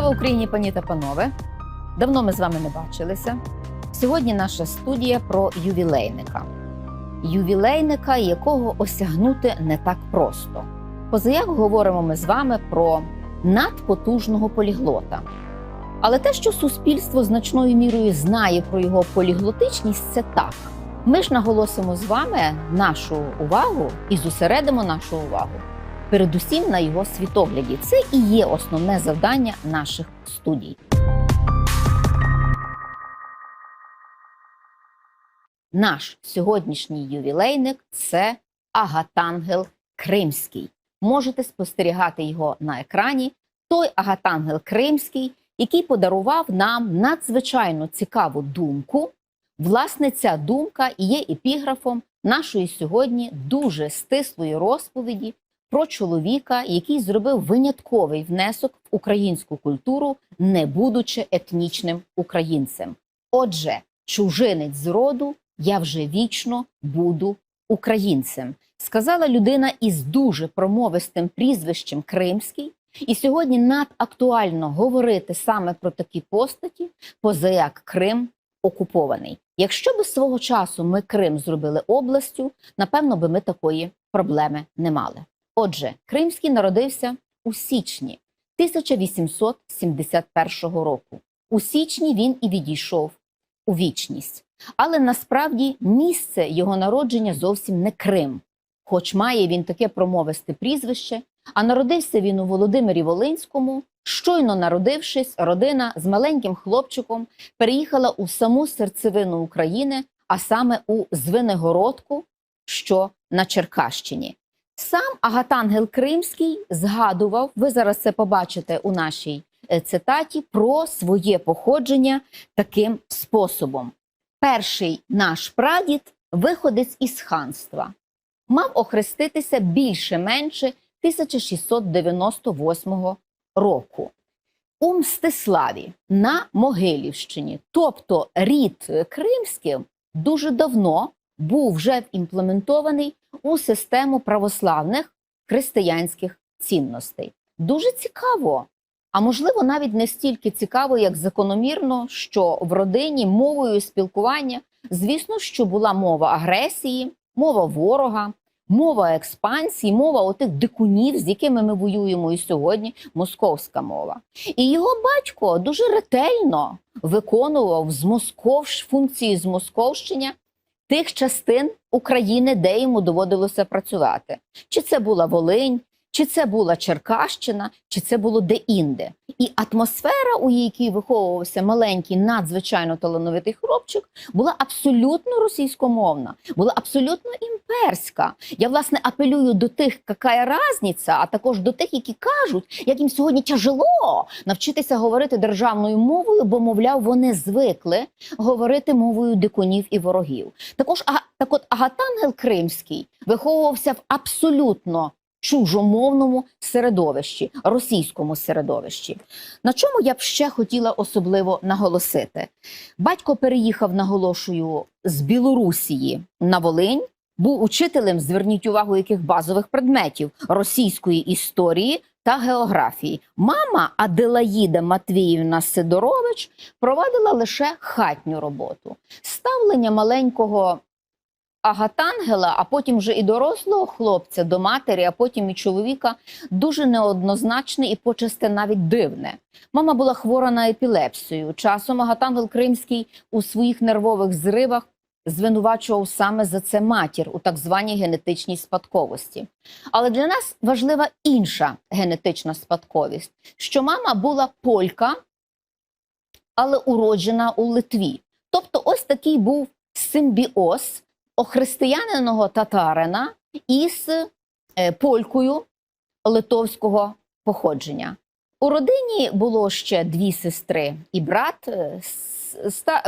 Слава Україні, пані та панове! Давно ми з вами не бачилися. Сьогодні наша студія про ювілейника. Ювілейника, якого осягнути не так просто. Позаяк говоримо ми з вами про надпотужного поліглота. Але те, що суспільство значною мірою знає про його поліглотичність, це так. Ми ж наголосимо з вами нашу увагу і зосередимо нашу увагу передусім на його світогляді. Це і є основне завдання наших студій. Наш сьогоднішній ювілейник це Агатангел Кримський. Можете спостерігати його на екрані. Той Агатангел Кримський, який подарував нам надзвичайно цікаву думку. Власне, ця думка є епіграфом нашої сьогодні дуже стислої розповіді про чоловіка, який зробив винятковий внесок в українську культуру, не будучи етнічним українцем. Отже, чужинець з роду, я вже вічно буду українцем, сказала людина із дуже промовистим прізвищем Кримський. І сьогодні надактуально говорити саме про такі постаті, позаяк Крим окупований. Якщо би свого часу ми Крим зробили областю, напевно би ми такої проблеми не мали. Отже, Кримський народився у січні 1871 року. У січні він і відійшов у вічність. Але насправді місце його народження зовсім не Крим, хоч має він таке промовисте прізвище. А народився він у Володимирі Волинському. Щойно народившись, родина з маленьким хлопчиком переїхала у саму серцевину України, а саме у Звенигородку, що на Черкащині. Сам Агатангел Кримський згадував, ви зараз це побачите у нашій е, цитаті, про своє походження таким способом. Перший наш прадід, виходець із ханства, мав охреститися більше-менше 1698 року. У Мстиславі на Могилівщині, тобто рід Кримський, дуже давно був вже імплементований у систему православних християнських цінностей. Дуже цікаво. А можливо, навіть не стільки цікаво, як закономірно, що в родині мовою спілкування, звісно, що була мова агресії, мова ворога, мова експансії, мова отих дикунів, з якими ми воюємо і сьогодні, московська мова. І його батько дуже ретельно виконував з Москов функції змосковщення тих частин України, де йому доводилося працювати. Чи це була Волинь, чи це була Черкащина, чи це було де-інде. І атмосфера, у якій виховувався маленький, надзвичайно талановитий хлопчик, була абсолютно російськомовна, була абсолютно імперська. Я власне апелюю до тих, яка різниця, а також до тих, які кажуть, як їм сьогодні тяжело навчитися говорити державною мовою, бо, мовляв, вони звикли говорити мовою дикунів і ворогів. Також а так, от Агатангел Кримський виховувався в абсолютно чужомовному середовищі, російському середовищі. На чому я б ще хотіла особливо наголосити? Батько переїхав, наголошую, з Білорусії на Волинь. Був учителем, зверніть увагу, яких базових предметів російської історії та географії. Мама Аделаїда Матвіївна Сидорович провадила лише хатню роботу. Ставлення маленького Агатангела, а потім вже і дорослого хлопця до матері, а потім і чоловіка дуже неоднозначне і почасте навіть дивне. Мама була хвора на епілепсію. Часом Агатангел Кримський у своїх нервових зривах звинувачував саме за це матір у так званій генетичній спадковості. Але для нас важлива інша генетична спадковість, що мама була полька, але уроджена у Литві. Тобто, ось такий був симбіоз охристияниного татарина із е, полькою литовського походження. У родині було ще дві сестри і брат. Е,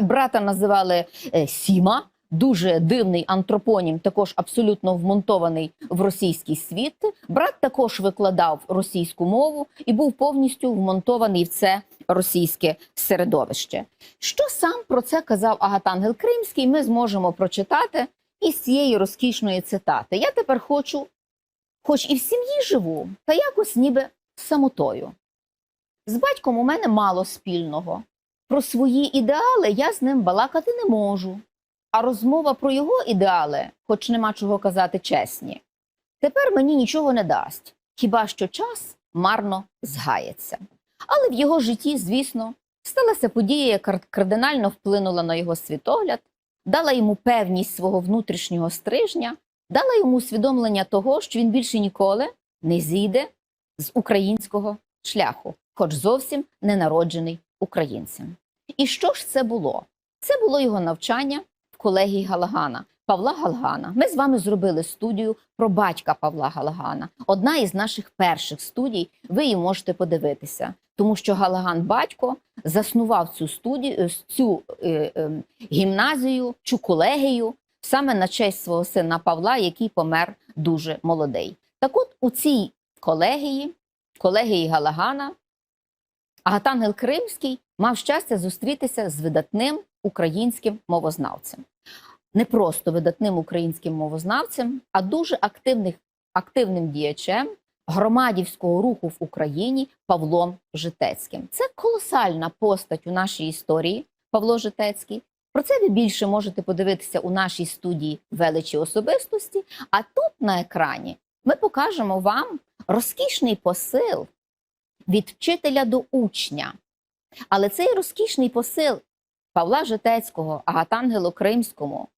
брата називали е, Сіма, дуже дивний антропонім, також абсолютно вмонтований в російський світ. Брат також викладав російську мову і був повністю вмонтований в це російське середовище. Що сам про це казав Агатангел Кримський? Ми зможемо прочитати із цієї розкішної цитати. Я тепер хочу, хоч і в сім'ї живу, та якось ніби самотою. З батьком у мене мало спільного. Про свої ідеали я з ним балакати не можу. А розмова про його ідеали, хоч нема чого казати чесні, тепер мені нічого не дасть, хіба що час марно згається. Але в його житті, звісно, сталася подія, яка кардинально вплинула на його світогляд, дала йому певність свого внутрішнього стрижня, дала йому усвідомлення того, що він більше ніколи не зійде з українського шляху, хоч зовсім не народжений українцем. І що ж це було? Це було його навчання колегії Галагана, Павла Галагана. Ми з вами зробили студію про батька Павла Галагана. Одна із наших перших студій. Ви її можете подивитися, тому що Галаган батько заснував цю студію, е, цю е, е, гімназію, цю колегію саме на честь свого сина Павла, який помер дуже молодий. Так от у цій колегії, колегії Галагана, Агатангел Кримський мав щастя зустрітися з видатним українським мовознавцем. Не просто видатним українським мовознавцем, а дуже активних, активним діячем громадівського руху в Україні Павлом Житецьким. Це колосальна постать у нашій історії Павло Житецький. Про це ви більше можете подивитися у нашій студії величі особистості. А тут на екрані ми покажемо вам розкішний посил від вчителя до учня. Але цей розкішний посил Павла Житецького, Агатангелу Кримському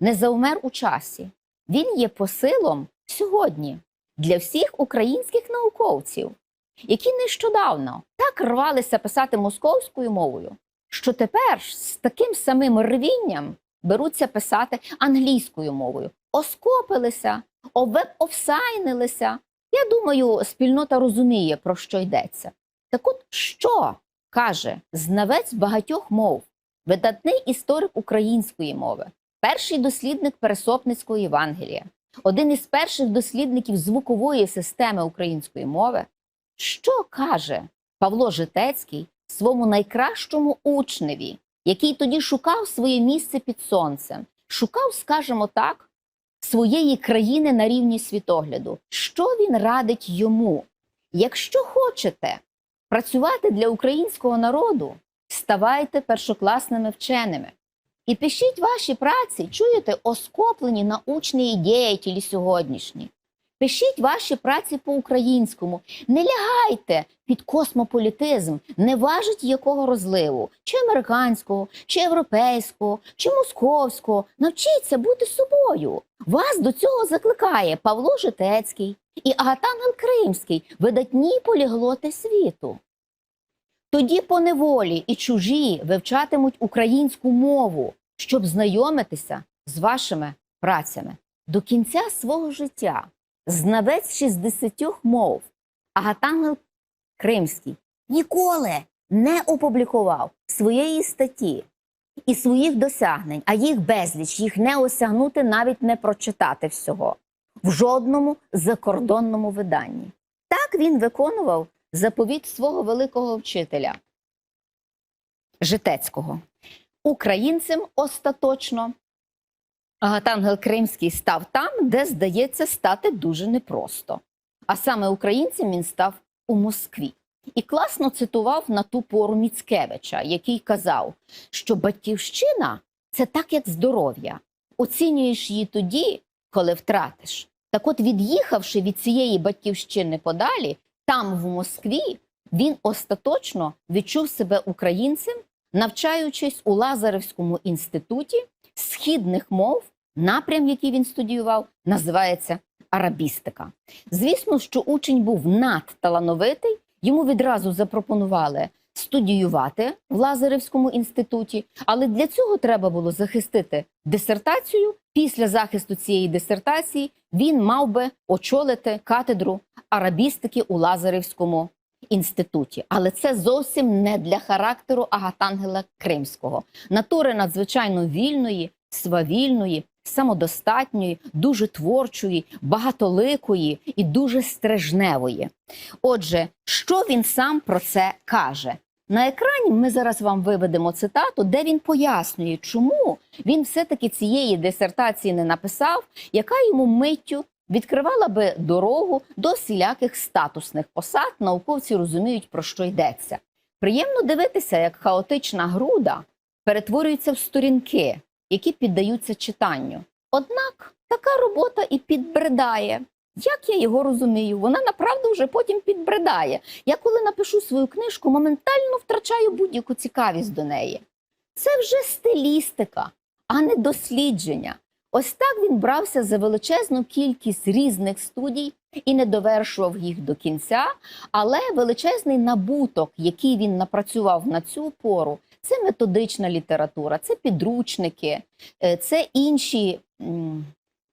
не заумер у часі. Він є посилом сьогодні для всіх українських науковців, які нещодавно так рвалися писати московською мовою, що тепер з таким самим рвінням беруться писати англійською мовою, оскопилися, овеб-офсайнилися. Я думаю, спільнота розуміє, про що йдеться. Так от що каже знавець багатьох мов, видатний історик української мови, перший дослідник Пересопницького Євангелія, один із перших дослідників звукової системи української мови, що каже Павло Житецький своєму найкращому учневі, який тоді шукав своє місце під сонцем, шукав, скажімо так, своєї країни на рівні світогляду. Що він радить йому? Якщо хочете працювати для українського народу, ставайте першокласними вченими. І пишіть ваші праці, чуєте, оскоплені научні діятелі сьогоднішні. Пишіть ваші праці по-українському, не лягайте під космополітизм, не важить якого розливу, чи американського, чи європейського, чи московського. Навчіться бути собою. Вас до цього закликає Павло Житецький і Агатангел Кримський, видатні поліглоти світу. Тоді по неволі і чужі вивчатимуть українську мову, щоб знайомитися з вашими працями. До кінця свого життя знавець 60 мов Агатангел Кримський ніколи не опублікував своєї статті і своїх досягнень, а їх безліч, їх не осягнути, навіть не прочитати всього в жодному закордонному виданні. Так він виконував заповіт свого великого вчителя Житецького. Українцем остаточно Агатангел Кримський став там, де, здається, стати дуже непросто. А саме українцем він став у Москві. І класно цитував на ту пору Міцкевича, який казав, що батьківщина це так, як здоров'я. Оцінюєш її тоді, коли втратиш. Так от, від'їхавши від цієї батьківщини подалі, там, в Москві, він остаточно відчув себе українцем, навчаючись у Лазаревському інституті східних мов, напрям, який він студіював, називається арабістика. Звісно, що учень був надталановитий, йому відразу запропонували студіювати в Лазаревському інституті, але для цього треба було захистити дисертацію. Після захисту цієї дисертації він мав би очолити катедру арабістики у Лазаревському інституті. Але це зовсім не для характеру Агатангела Кримського. Натури надзвичайно вільної, свавільної, самодостатньої, дуже творчої, багатоликої і дуже стрижневої. Отже, що він сам про це каже? На екрані ми зараз вам виведемо цитату, де він пояснює, чому він все-таки цієї дисертації не написав, яка йому миттю відкривала би дорогу до всіляких статусних посад. Науковці розуміють, про що йдеться. Приємно дивитися, як хаотична груда перетворюється в сторінки, які піддаються читанню. Однак така робота і підбридає. Як я його розумію, вона направду вже потім підбридає. Я коли напишу свою книжку, моментально втрачаю будь-яку цікавість до неї. Це вже стилістика, а не дослідження. Ось так він брався за величезну кількість різних студій і не довершував їх до кінця. Але величезний набуток, який він напрацював на цю пору, це методична література, це підручники, е, це інші,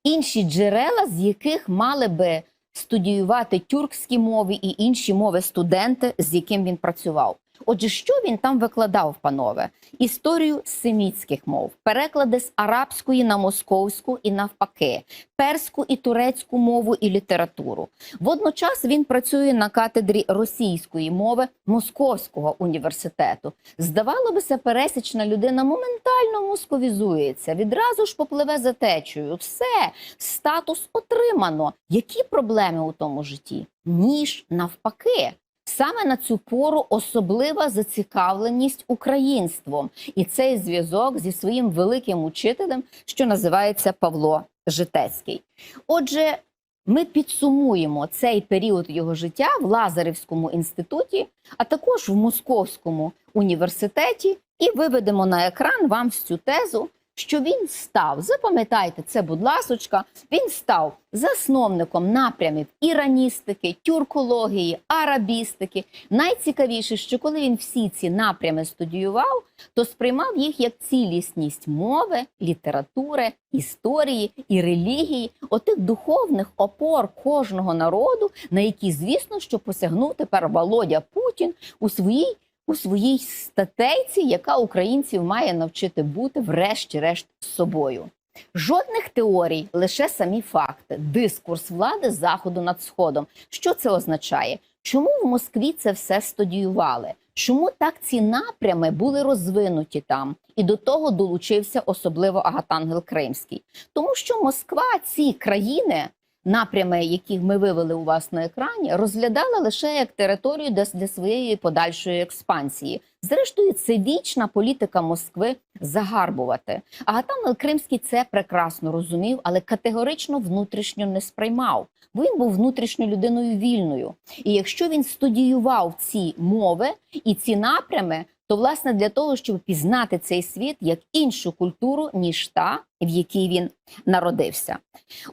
інші джерела, з яких мали би студіювати тюркські мови і інші мови студенти, з яким він працював. Отже, що він там викладав, панове? Історію семітських мов, переклади з арабської на московську і навпаки, перську і турецьку мову і літературу. Водночас він працює на катедрі російської мови Московського університету. Здавало би пересічна людина моментально московізується, відразу ж попливе за течею. Все, статус отримано. Які проблеми у тому житті? Ніж навпаки. Саме на цю пору особлива зацікавленість українством, і цей зв'язок зі своїм великим учителем, що називається Павло Житецький. Отже, ми підсумуємо цей період його життя в Лазаревському інституті, а також в Московському університеті, і виведемо на екран вам цю тезу, що він став. Запам'ятайте це, будь ласочка, він став засновником напрямів іраністики, тюркології, арабістики. Найцікавіше, що коли він всі ці напрями студіював, то сприймав їх як цілісність мови, літератури, історії і релігії, отих духовних опор кожного народу, на які, звісно, що посягнув тепер Володя Путін у своїй у своїй статейці, яка українців має навчити бути, врешті-решт, собою. Жодних теорій, лише самі факти, дискурс влади заходу над сходом. Що це означає? Чому в Москві це все студіювали? Чому так ці напрями були розвинуті там? І до того долучився особливо Агатангел Кримський, тому що Москва ці країни напрями, які ми вивели у вас на екрані, розглядала лише як територію для, для своєї подальшої експансії. Зрештою, це вічна політика Москви загарбувати. Агатан Кримський це прекрасно розумів, але категорично внутрішньо не сприймав. Він був внутрішньо людиною вільною. І якщо він студіював ці мови і ці напрями, то власне для того, щоб пізнати цей світ як іншу культуру, ніж та, в якій він народився.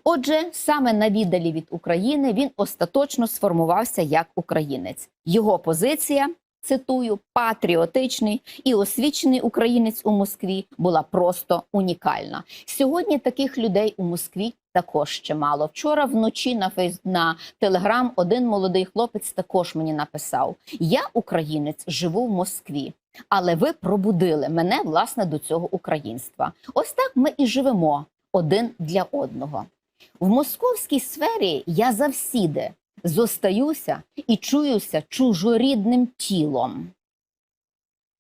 Отже, саме на віддалі від України він остаточно сформувався як українець. Його позиція. Цитую, патріотичний і освічений українець у Москві була просто унікальна. Сьогодні таких людей у Москві також ще мало. Вчора вночі на фейс на телеграм один молодий хлопець також мені написав: Я українець, живу в Москві, але ви пробудили мене власне до цього українства. Ось так ми і живемо один для одного. В московській сфері я завсіди зостаюся і чуюся чужорідним тілом,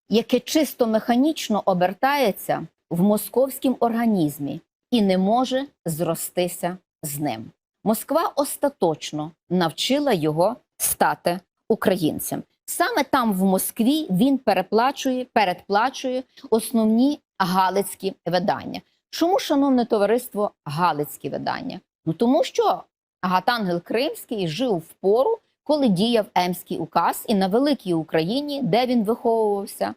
яке чисто механічно обертається в московському організмі і не може зростися з ним. Москва остаточно навчила його стати українцем. Саме там, в Москві, він переплачує, передплачує основні галицькі видання. Чому, шановне товариство, галицькі видання? Ну тому що Агатангел Кримський жив в пору, коли діяв Емський указ, і на великій Україні, де він виховувався,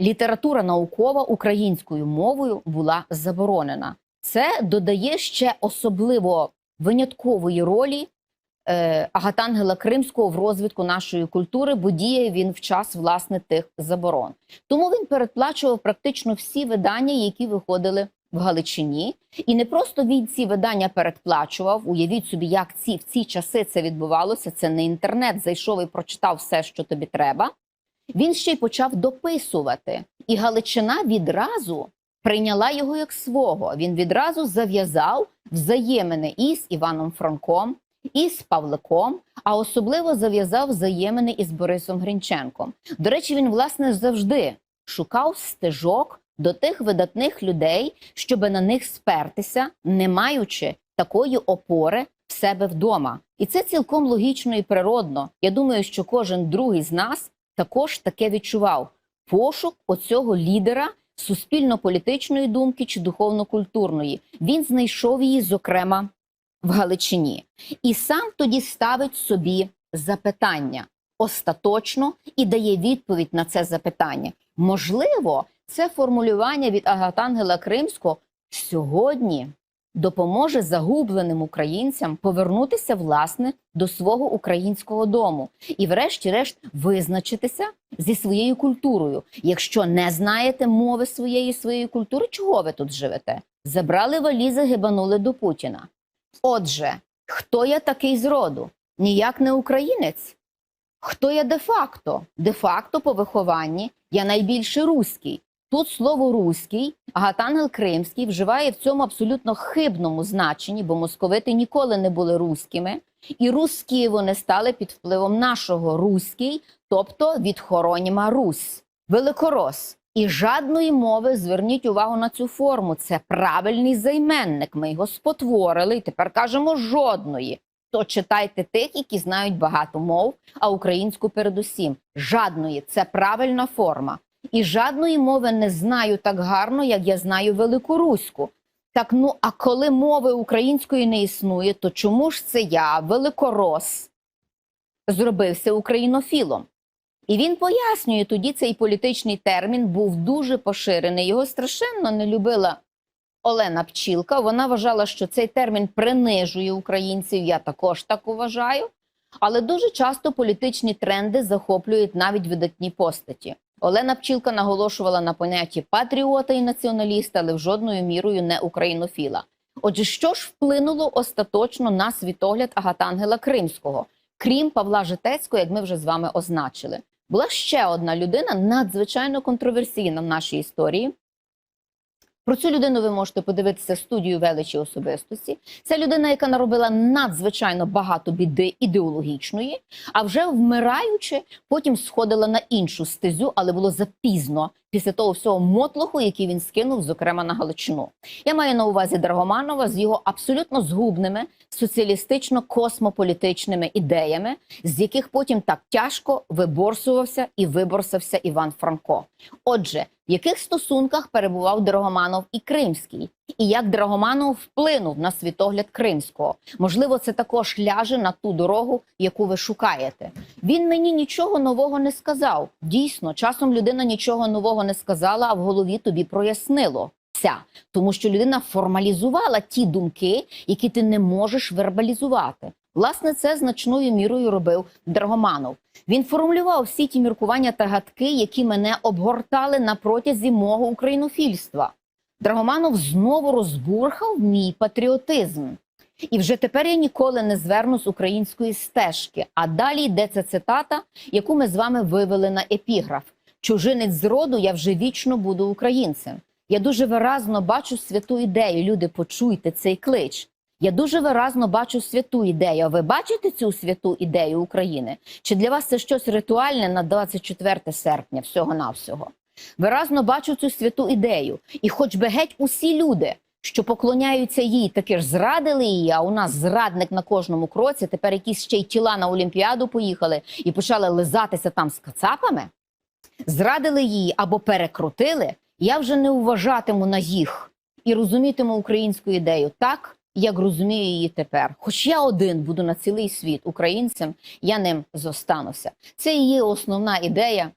література наукова українською мовою була заборонена. Це додає ще особливо виняткової ролі Агатангела Кримського в розвитку нашої культури, бо діє він в час власне тих заборон. Тому він передплачував практично всі видання, які виходили в Галичині, і не просто він ці видання передплачував. Уявіть собі, як ці в ці часи це відбувалося. Це не інтернет. Зайшов і прочитав все, що тобі треба. Він ще й почав дописувати, і Галичина відразу прийняла його як свого. Він відразу зав'язав взаємини із Іваном Франком, із Павликом, а особливо зав'язав взаємини із Борисом Грінченком. До речі, він власне завжди шукав стежок до тих видатних людей, щоб на них спертися, не маючи такої опори в себе вдома. І це цілком логічно і природно. Я думаю, що кожен другий з нас також таке відчував пошук оцього лідера суспільно-політичної думки чи духовно-культурної. Він знайшов її, зокрема, в Галичині, і сам тоді ставить собі запитання остаточно і дає відповідь на це запитання. Можливо, це формулювання від Агатангела Кримського сьогодні допоможе загубленим українцям повернутися власне до свого українського дому і, врешті-решт, визначитися зі своєю культурою. Якщо не знаєте мови своєї своєї культури, чого ви тут живете? Забрали валізи, гибанули до Путіна. Отже, хто я такий з роду? Ніяк не українець. Хто я де-факто? Де-факто по вихованні я найбільше руський. Тут слово руський Агатангел Кримський вживає в цьому абсолютно хибному значенні, бо московити ніколи не були руськими, і русські вони стали під впливом нашого руський, тобто від хороніма Русь, великорос. І жадної мови зверніть увагу на цю форму. Це правильний займенник. Ми його спотворили і тепер кажемо жодної. То читайте тих, які знають багато мов, а українську передусім. Жадної це правильна форма. І жадної мови не знаю так гарно, як я знаю великоруську. Так ну а коли мови української не існує, то чому ж це я, великорос, зробився українофілом? І він пояснює, тоді цей політичний термін був дуже поширений. Його страшенно не любила Олена Пчілка. Вона вважала, що цей термін принижує українців. Я також так вважаю. Але дуже часто політичні тренди захоплюють навіть видатні постаті. Олена Пчілка наголошувала на понятті патріота і націоналіста, але в жодною мірою не українофіла. Отже, що ж вплинуло остаточно на світогляд Агатангела Кримського, крім Павла Житецького, як ми вже з вами означили, була ще одна людина надзвичайно контроверсійна в нашій історії. Про цю людину ви можете подивитися студію величі особистості. Це людина, яка наробила надзвичайно багато біди ідеологічної, а вже вмираючи, потім сходила на іншу стезю, але було запізно після того всього мотлоху, який він скинув, зокрема на Галичину. Я маю на увазі Драгоманова з його абсолютно згубними соціалістично-космополітичними ідеями, з яких потім так тяжко виборсувався і виборсався Іван Франко. Отже, в яких стосунках перебував Драгоманов і Кримський, і як Драгоманов вплинув на світогляд Кримського? Можливо, це також ляже на ту дорогу, яку ви шукаєте. Він мені нічого нового не сказав. Дійсно, часом людина нічого нового не сказала, а в голові тобі прояснило. Тому що людина формалізувала ті думки, які ти не можеш вербалізувати. Власне, це значною мірою робив Драгоманов. Він формулював всі ті міркування та гадки, які мене обгортали на протязі мого українофільства. Драгоманов знову розбурхав мій патріотизм. І вже тепер я ніколи не зверну з української стежки. А далі йде ця цитата, яку ми з вами вивели на епіграф: Чужинець з роду я вже вічно буду українцем. Я дуже виразно бачу святу ідею. Люди, почуйте цей клич. Я дуже виразно бачу святу ідею. А ви бачите цю святу ідею України? Чи для вас це щось ритуальне на 24 серпня, всього навсього? Виразно бачу цю святу ідею. І хоч би геть усі люди, що поклоняються їй, таки ж зрадили її. А у нас зрадник на кожному кроці. Тепер якісь ще й тіла на Олімпіаду поїхали і почали лизатися там з кацапами. Зрадили її або перекрутили. Я вже не вважатиму на їх і розумітиму українську ідею так, як розумію її тепер. Хоч я один буду на цілий світ українцем, я ним зостануся. Це є основна ідея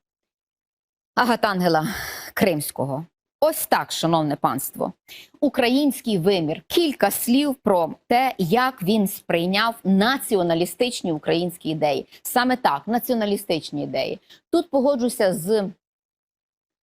Агатангела Кримського. Ось так, шановне панство, український вимір. Кілька слів про те, як він сприйняв націоналістичні українські ідеї. Саме так, націоналістичні ідеї. Тут погоджуся з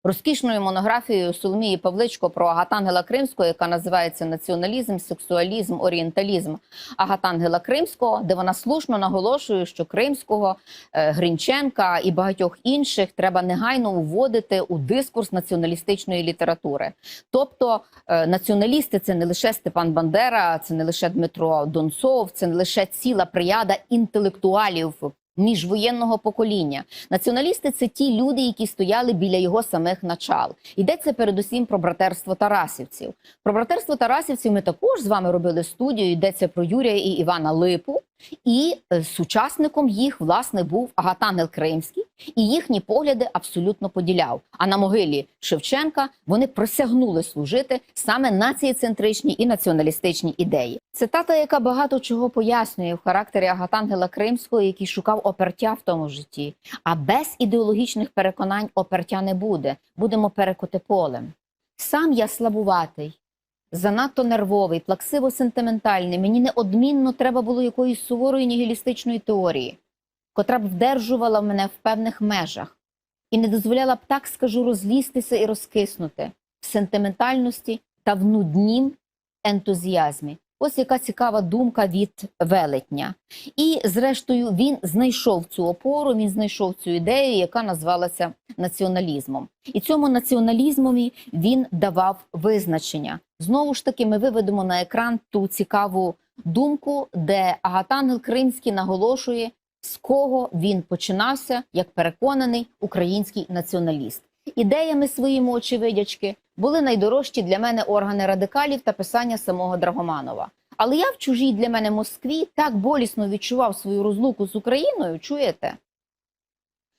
розкішною монографією Соломії Павличко про Агатангела Кримського, яка називається Націоналізм, сексуалізм, орієнталізм Агатангела Кримського, де вона слушно наголошує, що Кримського, е, Гринченка і багатьох інших треба негайно уводити у дискурс націоналістичної літератури. Тобто е, націоналісти це не лише Степан Бандера, це не лише Дмитро Донцов, це не лише ціла прияда інтелектуалів міжвоєнного покоління. Націоналісти це ті люди, які стояли біля його самих начал. Йдеться передусім про братерство Тарасівців. Про братерство Тарасівців ми також з вами робили студію. Йдеться про Юрія і Івана Липу. І е, сучасником їх власне був Агатангел Кримський, і їхні погляди абсолютно поділяв. А на могилі Шевченка вони присягнули служити саме націєцентричній і націоналістичній ідеї. Цитата, яка багато чого пояснює в характері Агатангела Кримського, який шукав опертя в тому житті. А без ідеологічних переконань опертя не буде. Будемо перекоти полем. Сам я слабуватий, занадто нервовий, плаксиво сентиментальний. Мені неодмінно треба було якоїсь суворої нігілістичної теорії, котра б вдержувала мене в певних межах і не дозволяла б так, скажу, розлізтися і розкиснути в сентиментальності та в нуднім ентузіазмі. Ось яка цікава думка від велетня. І, зрештою, він знайшов цю опору, він знайшов цю ідею, яка назвалася націоналізмом. І цьому націоналізмові він давав визначення. Знову ж таки, ми виведемо на екран ту цікаву думку, де Агатангел Кримський наголошує, з кого він починався як переконаний український націоналіст. Ідеями своїми очевидячки були найдорожчі для мене органи радикалів та писання самого Драгоманова. Але я в чужій для мене Москві так болісно відчував свою розлуку з Україною, чуєте?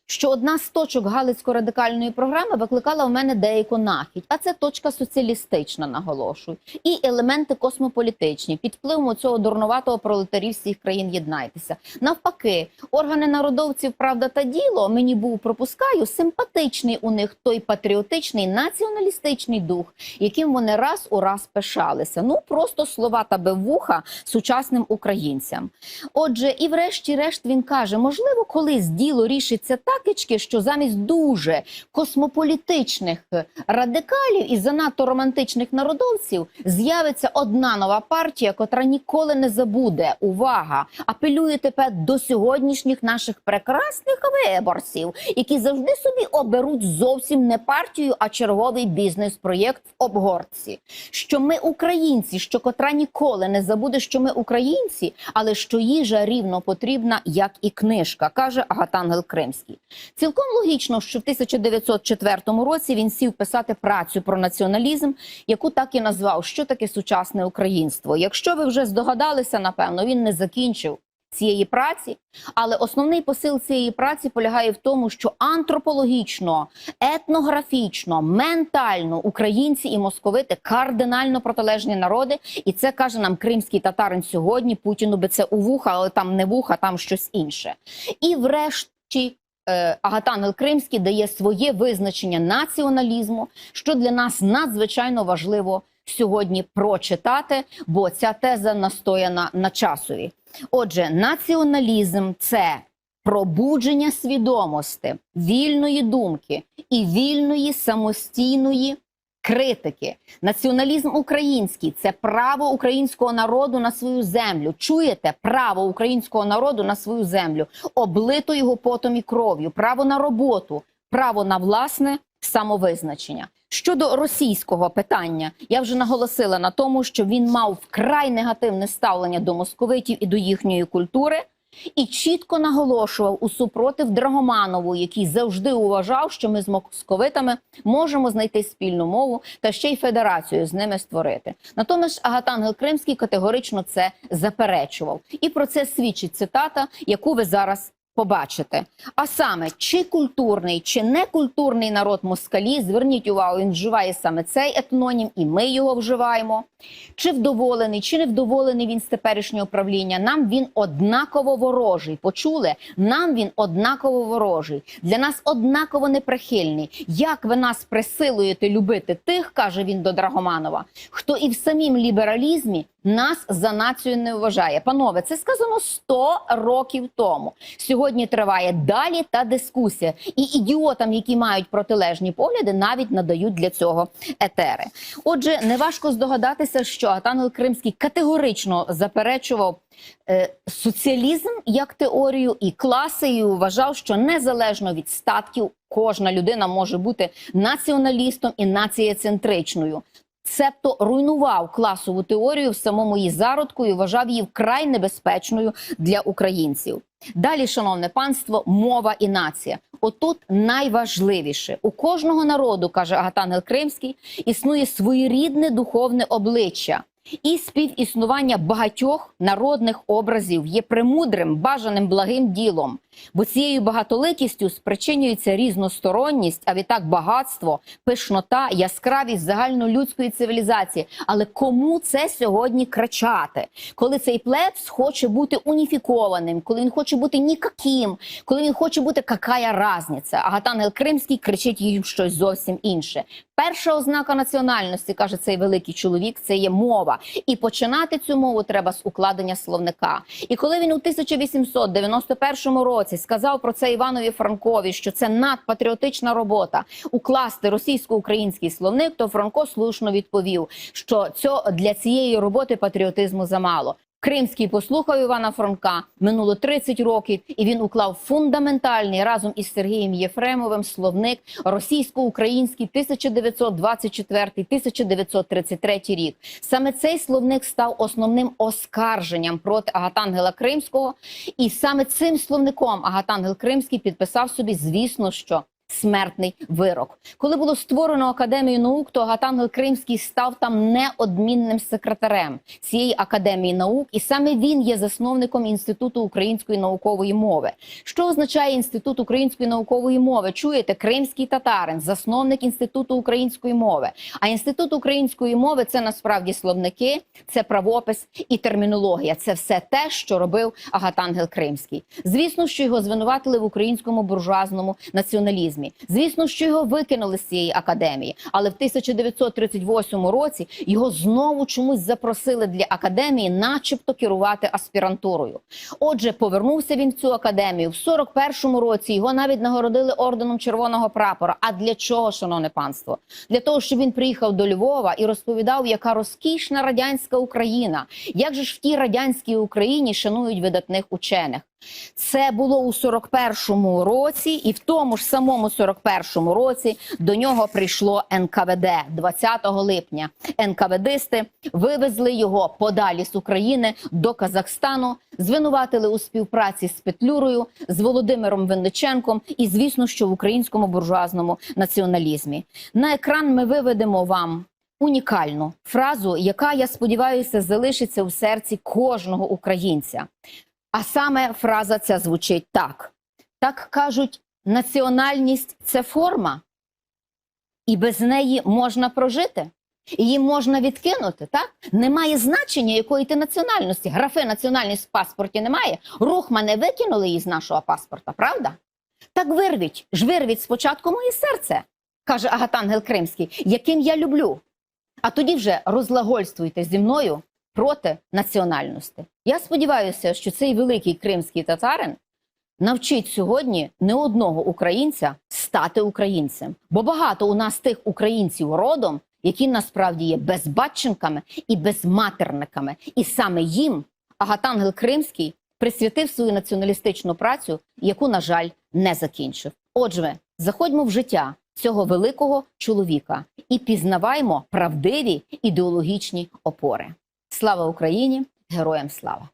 Що одна з точок Галицько-радикальної програми викликала в мене деяку нахідь, а це точка соціалістична, наголошую, і елементи космополітичні під впливом цього дурнуватого пролетарів всіх країн єднайтеся. Навпаки, органи народовців Правда та діло мені був пропускаю симпатичний у них той патріотичний націоналістичний дух, яким вони раз у раз пишалися. Ну просто слова та бевуха сучасним українцям. Отже, і врешті-решт він каже: можливо, колись діло рішиться такички, що замість дуже космополітичних радикалів і занадто романтичних народовців з'явиться одна нова партія, котра ніколи не забуде. Увага! Апелює тепер до сьогоднішніх наших прекрасних виборців, які завжди собі оберуть зовсім не партію, а черговий бізнес-проєкт в обгортці. Що ми українці, що котра ніколи не забуде, що ми українці, але що їжа рівно потрібна, як і книжка, каже Агатангел Кримський. Цілком логічно, що в 1904 році він сів писати працю про націоналізм, яку так і назвав що таке сучасне українство. Якщо ви вже здогадалися, напевно, він не закінчив цієї праці, але основний посил цієї праці полягає в тому, що антропологічно, етнографічно, ментально українці і московити кардинально протилежні народи, і це каже нам кримський татарин сьогодні. Путіну би це у вуха, але там не вуха, там щось інше. І врешті. Агатангел Кримський дає своє визначення націоналізму, що для нас надзвичайно важливо сьогодні прочитати, бо ця теза настояна на часові. Отже, націоналізм це пробудження свідомості, вільної думки і вільної самостійної критики. Націоналізм український це право українського народу на свою землю. Чуєте право українського народу на свою землю, облито його потом і кров'ю, право на роботу, право на власне самовизначення. Щодо російського питання, я вже наголосила на тому, що він мав вкрай негативне ставлення до московитів і до їхньої культури, і чітко наголошував у супротив Драгоманову, який завжди вважав, що ми з московитами можемо знайти спільну мову та ще й федерацію з ними створити. Натомість Агатангел Кримський категорично це заперечував, і про це свідчить цитата, яку ви зараз побачите. А саме, чи культурний, чи некультурний народ москалі, зверніть увагу, він вживає саме цей етнонім, і ми його вживаємо. Чи вдоволений, чи невдоволений він з теперішнього правління, нам він однаково ворожий. Почули? Нам він однаково ворожий. Для нас однаково неприхильний. Як ви нас присилуєте любити тих, каже він до Драгоманова, хто і в самім лібералізмі нас за націю не вважає. Панове, це сказано 100 років тому. Сьогодні триває далі та дискусія. І ідіотам, які мають протилежні погляди, навіть надають для цього етери. Отже, неважко здогадатися, що Атангел Кримський категорично заперечував е, соціалізм як теорію і класи, і вважав, що незалежно від статків кожна людина може бути націоналістом і націєцентричною. Цебто руйнував класову теорію в самому її зародку і вважав її вкрай небезпечною для українців. Далі, шановне панство, мова і нація. Отут найважливіше у кожного народу, каже Агатангел Кримський, існує своєрідне духовне обличчя. І співіснування багатьох народних образів є премудрим, бажаним благим ділом, бо цією багатоликістю спричинюється різносторонність, а відтак багатство, пишнота, яскравість загальнолюдської цивілізації. Але кому це сьогодні кричати? Коли цей плебс хоче бути уніфікованим, коли він хоче бути нікаким, коли він хоче бути какая разниця? Агатангел Кримський кричить їм щось зовсім інше. Перша ознака національності, каже цей великий чоловік, це є мова. І починати цю мову треба з укладення словника. І коли він у 1891 році сказав про це Іванові Франкові, що це надпатріотична робота укласти російсько-український словник, то Франко слушно відповів, що цього для цієї роботи патріотизму замало. Кримський послухав Івана Франка минуло 30 років, і він уклав фундаментальний разом із Сергієм Єфремовим словник російсько-український 1924-1933 рік. Саме цей словник став основним оскарженням проти Агатангела Кримського, і саме цим словником Агатангел Кримський підписав собі, звісно, що. Смертний вирок, коли було створено академію наук, то Агатангел Кримський став там неодмінним секретарем цієї академії наук, і саме він є засновником інституту української наукової мови. Що означає інститут української наукової мови? Чуєте, кримський татарин, засновник інституту української мови. А інститут української мови це насправді словники, це правопис і термінологія. Це все те, що робив Агатангел Кримський. Звісно, що його звинуватили в українському буржуазному націоналізмі. Звісно, що його викинули з цієї академії, але в 1938 році його знову чомусь запросили для академії, начебто керувати аспірантурою. Отже, повернувся він в цю академію в 41-му році. Його навіть нагородили орденом Червоного прапора. А для чого, шановне панство? Для того, щоб він приїхав до Львова і розповідав, яка розкішна радянська Україна, як же ж в тій радянській Україні шанують видатних учених. Це було у 41-му році, і в тому ж самому 41-му році до нього прийшло НКВД 20 липня. НКВДисти вивезли його подалі з України до Казахстану, звинуватили у співпраці з Петлюрою, з Володимиром Винниченком і, звісно, що в українському буржуазному націоналізмі. На екран ми виведемо вам. Унікальну фразу, яка я сподіваюся залишиться в серці кожного українця. А саме фраза ця звучить так: так кажуть, національність це форма, і без неї можна прожити, її можна відкинути. Так немає значення, якої ти національності. Графи національність в паспорті немає. Рух мене викинули із нашого паспорта, правда? Так вирвіть, ж вирвіть спочатку моє серце, каже Агатангел Кримський, яким я люблю. А тоді вже розлагольствуйте зі мною проти національності. Я сподіваюся, що цей великий кримський татарин навчить сьогодні не одного українця стати українцем, бо багато у нас тих українців родом, які насправді є безбатченками і безматерниками, і саме їм Агатангел Кримський присвятив свою націоналістичну працю, яку, на жаль, не закінчив. Отже, заходьмо в життя цього великого чоловіка і пізнаваймо правдиві ідеологічні опори. Слава Україні! Героям слава!